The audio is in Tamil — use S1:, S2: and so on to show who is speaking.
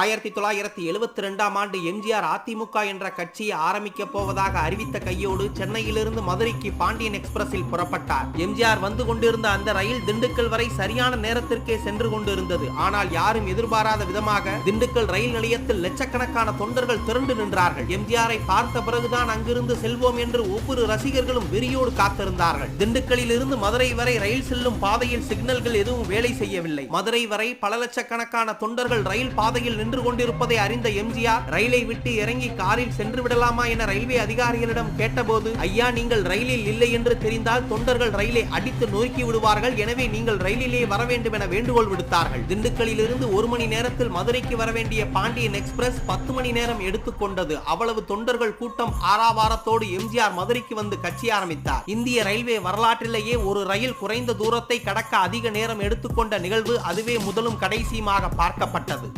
S1: ஆயிரத்தி தொள்ளாயிரத்தி எழுபத்தி ரெண்டாம் ஆண்டு எம்ஜிஆர் அதிமுக என்ற கட்சியை ஆரம்பிக்க போவதாக அறிவித்த கையோடு சென்னையிலிருந்து மதுரைக்கு பாண்டியன் எக்ஸ்பிரஸில் புறப்பட்டார். எம்ஜிஆர் வந்து கொண்டிருந்த அந்த ரயில் திண்டுக்கல் வரை சரியான நேரத்திற்கே சென்று கொண்டிருந்தது. ஆனால் யாரும் எதிர்பாராத விதமாக திண்டுக்கல் ரயில் நிலையத்தில் லட்சக்கணக்கான தொண்டர்கள் திரண்டு நின்றார்கள். எம்ஜிஆரை பார்த்த பிறகுதான் அங்கிருந்து செல்வோம் என்று ஒவ்வொரு ரசிகர்களும் வெறியோடு காத்திருந்தார்கள். திண்டுக்கல்லில் இருந்து மதுரை வரை ரயில் செல்லும் பாதையில் சிக்னல்கள் எதுவும் வேலை செய்யவில்லை. மதுரை வரை பல லட்சக்கணக்கான தொண்டர்கள் ரயில் பாதையில் நின்று கொண்டிருப்பதை அறிந்த எம்ஜிஆர் ரயிலை விட்டு இறங்கி காரில் சென்று விடலாமா என ரயில்வே அதிகாரிகளிடம் கேட்டபோது ஐயா நீங்கள் ரயிலில் இல்லை என்று தெரிந்தால் தொண்டர்கள் ரயிலை அடித்து நொறுக்கி விடுவார்கள். எனவே நீங்கள் ரயிலிலே வர வேண்டும் என வேண்டுகோள் விடுத்தார்கள். திண்டுக்கல்லில் இருந்து ஒரு மணி நேரத்தில் மதுரைக்கு வர வேண்டிய பாண்டியன் எக்ஸ்பிரஸ் பத்து மணி நேரம் எடுத்துக்கொண்டது அவ்வளவு தொண்டர்கள் கூட்டம் ஆறாவாரத்தோடு எம்ஜிஆர் மதுரைக்கு வந்து கட்சி ஆரம்பித்தார். இந்திய ரயில்வே வரலாற்றிலேயே ஒரு ரயில் குறைந்த தூரத்தை கடக்க அதிக நேரம் எடுத்துக்கொண்ட நிகழ்வு அதுவே முதலும் கடைசியுமாக பார்க்கப்பட்டது.